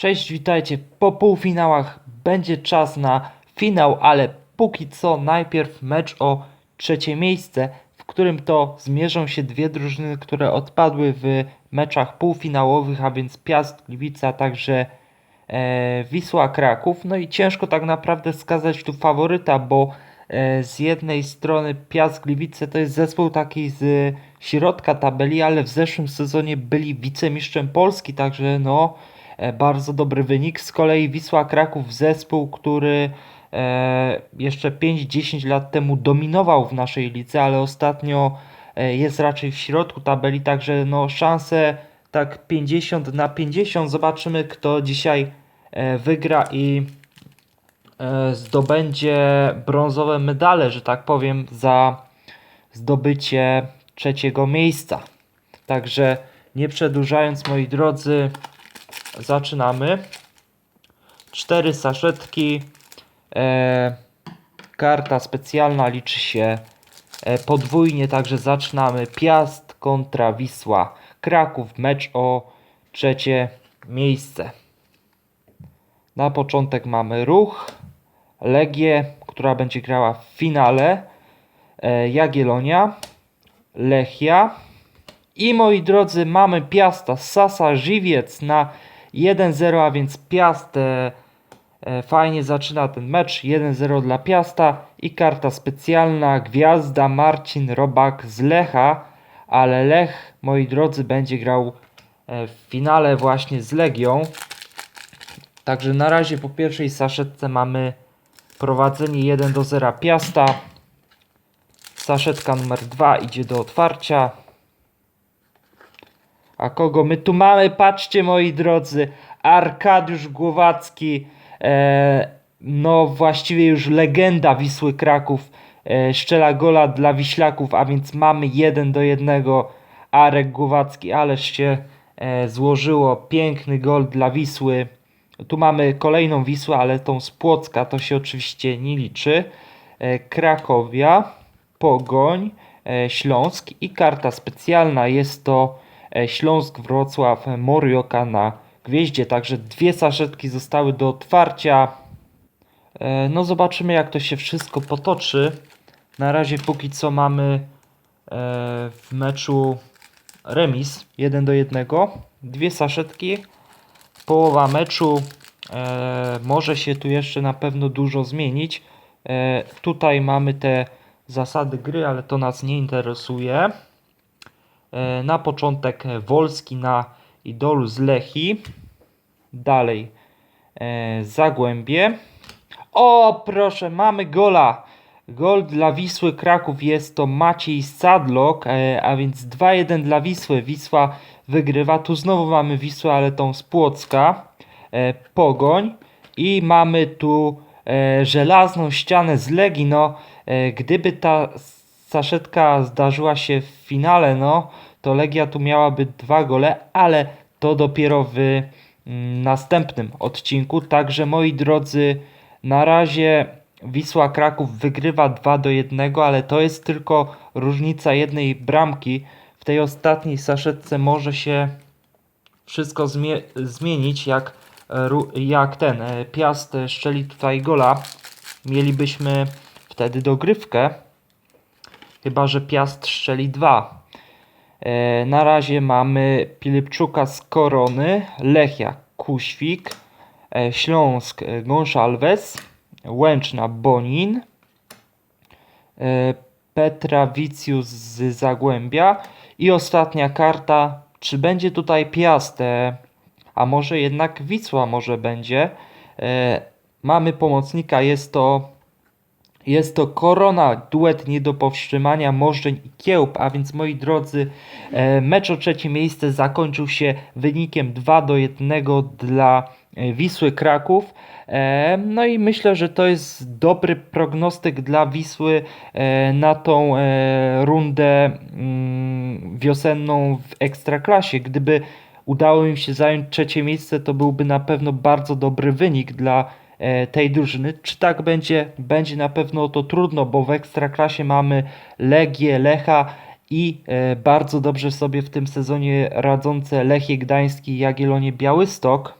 Cześć, witajcie. Po półfinałach będzie czas na finał, ale póki co najpierw mecz o trzecie miejsce, w którym to zmierzą się dwie drużyny, które odpadły w meczach półfinałowych, a więc Piast Gliwice, a także e, Wisła Kraków. No i ciężko tak naprawdę wskazać tu faworyta, bo e, z jednej strony Piast Gliwice to jest zespół taki z środka tabeli, ale w zeszłym sezonie byli wicemistrzem Polski, także no bardzo dobry wynik. Z kolei Wisła Kraków zespół, który e, jeszcze 5-10 lat temu dominował w naszej lidze, ale ostatnio e, jest raczej w środku tabeli, także no szanse tak 50 na 50. Zobaczymy kto dzisiaj e, wygra i e, zdobędzie brązowe medale, że tak powiem, za zdobycie trzeciego miejsca. Także nie przedłużając, moi drodzy, zaczynamy. Cztery saszetki. E, karta specjalna liczy się e, podwójnie, także zaczynamy. Piast kontra Wisła Kraków, mecz o trzecie miejsce. Na początek mamy Ruch, Legię, która będzie grała w finale, e, Jagiellonia, Lechia i moi drodzy mamy Piasta, Sasa, Żywiec na 1-0, a więc Piast e, e, fajnie zaczyna ten mecz, 1-0 dla Piasta i karta specjalna, Gwiazda, Marcin Robak z Lecha, ale Lech, moi drodzy, będzie grał e, w finale właśnie z Legią. Także na razie po pierwszej saszetce mamy prowadzenie 1 do 0 Piasta. Saszetka numer 2 idzie do otwarcia. A kogo my tu mamy? Patrzcie moi drodzy. Arkadiusz Głowacki. E, no właściwie już legenda Wisły Kraków. E, szczela gola dla Wiślaków, a więc mamy 1 do 1. Arek Głowacki, ależ się e, złożyło. Piękny gol dla Wisły. Tu mamy kolejną Wisłę, ale tą z Płocka to się oczywiście nie liczy. E, Krakowia, Pogoń, e, Śląsk i karta specjalna jest to Śląsk Wrocław Morioka na gwieździe. Także dwie saszetki zostały do otwarcia. E, No zobaczymy jak to się wszystko potoczy. Na razie póki co mamy e, w meczu remis 1 do 1. Dwie saszetki połowa meczu. E, może się tu jeszcze na pewno dużo zmienić. E, tutaj mamy te zasady gry, ale to nas nie interesuje. E, na początek Wolski na idolu z Lechi. Dalej e, Zagłębie. O, proszę, mamy gola. Gol dla Wisły Kraków jest to Maciej Sadlok, e, a więc 2-1 dla Wisły. Wisła wygrywa. Tu znowu mamy Wisłę, ale tą z Płocka. Pogoń. I mamy tu żelazną ścianę z Legii. No, gdyby ta saszetka zdarzyła się w finale, no, to Legia tu miałaby dwa gole, ale to dopiero w mm, następnym odcinku. Także moi drodzy, na razie Wisła Kraków wygrywa 2 do 1, ale to jest tylko różnica jednej bramki. W tej ostatniej saszetce może się wszystko zmie- zmienić, jak, jak ten e, Piast szczeli tutaj gola. Mielibyśmy wtedy dogrywkę, chyba że Piast szczeli 2. E, na razie mamy Pilipczuka z Korony, Lechia Kuświk, e, Śląsk e, Gonszalves, Łęczna Bonin, Petra Wicjus z Zagłębia i ostatnia karta, czy będzie tutaj Piast, e, a może jednak Wisła może będzie. Mamy pomocnika, jest to jest to Korona, duet nie do powstrzymania, Możdżeń i Kiełb, a więc moi drodzy, e, mecz o trzecie miejsce zakończył się wynikiem 2 do 1 dla e, Wisły Kraków. E, No i myślę, że to jest dobry prognostyk dla Wisły na tą rundę mm, wiosenną w Ekstraklasie. Gdyby udało im się zająć trzecie miejsce, to byłby na pewno bardzo dobry wynik dla tej drużyny. Czy tak będzie? Będzie na pewno to trudno, bo w Ekstraklasie mamy Legię, Lecha i e, bardzo dobrze sobie w tym sezonie radzące Lechie Gdański i Jagiellonie Białystok.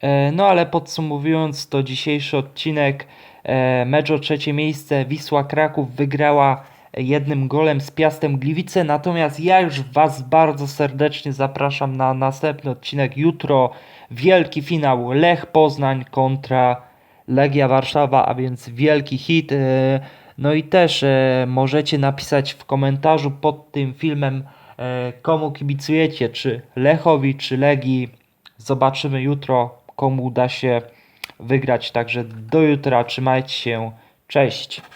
E, No ale podsumowując to dzisiejszy odcinek, e, mecz o trzecie miejsce Wisła Kraków wygrała jednym golem z Piastem Gliwice, natomiast ja już Was bardzo serdecznie zapraszam na następny odcinek jutro. Wielki finał Lech Poznań kontra Legia Warszawa, a więc wielki hit. E, No i też e, możecie napisać w komentarzu pod tym filmem, e, komu kibicujecie, czy Lechowi, czy Legii. Zobaczymy jutro, komu uda się wygrać. Także do jutra, trzymajcie się, cześć.